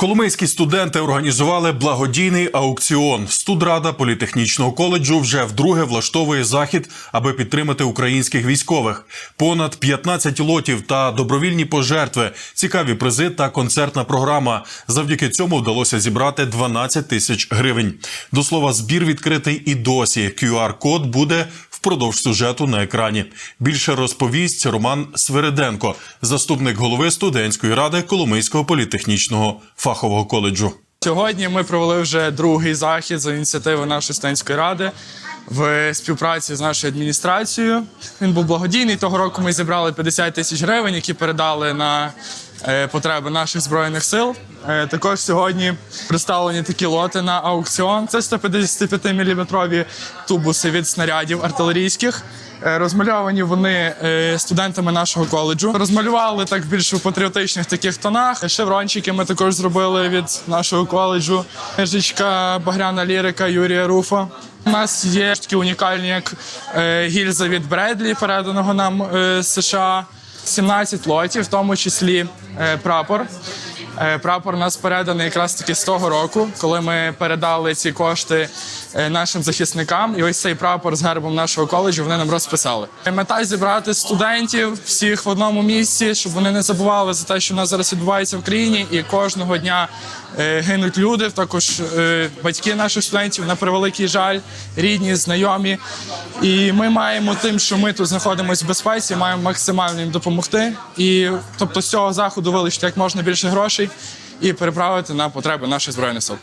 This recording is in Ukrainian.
Коломийські студенти організували благодійний аукціон. Студрада політехнічного коледжу вже вдруге влаштовує захід, аби підтримати українських військових. Понад 15 лотів та добровільні пожертви, цікаві призи та концертна програма. Завдяки цьому вдалося зібрати 12 тисяч гривень. До слова, збір відкритий і досі. QR-код буде впродовж сюжету на екрані. Більше розповість Роман Свириденко, заступник голови студентської ради Коломийського політехнічного фахового коледжу. Сьогодні ми провели вже другий захід за ініціативи нашої студентської ради в співпраці з нашою адміністрацією. Він був благодійний. Того року ми зібрали 50 тисяч гривень, які передали на потреби наших збройних сил. Е, Також сьогодні представлені такі лоти на аукціон. Це 155-мм тубуси від снарядів артилерійських. Е, Розмальовані вони е, студентами нашого коледжу. Розмалювали так більш у патріотичних таких тонах. Шеврончики ми також зробили від нашого коледжу. Книжечка Багряна лірика Юрія Руфа. У нас є такі унікальні, як е, гільза від Бредлі, переданого нам е, з США. 17 лотів, в тому числі е, прапор. Е, Прапор нас переданий якраз таки з того року, коли ми передали ці кошти е, нашим захисникам. І ось цей прапор з гербом нашого коледжу вони нам розписали. Мета зібрати студентів всіх в одному місці, щоб вони не забували за те, що в нас зараз відбувається в країні, і кожного дня е, гинуть люди. Також е, батьки наших студентів на превеликий жаль, рідні, знайомі. І ми маємо тим, що ми тут знаходимося в безпеці, маємо максимально їм допомогти. І тобто з цього заходу вилучити як можна більше грошей і переправити на потреби наших збройних сил.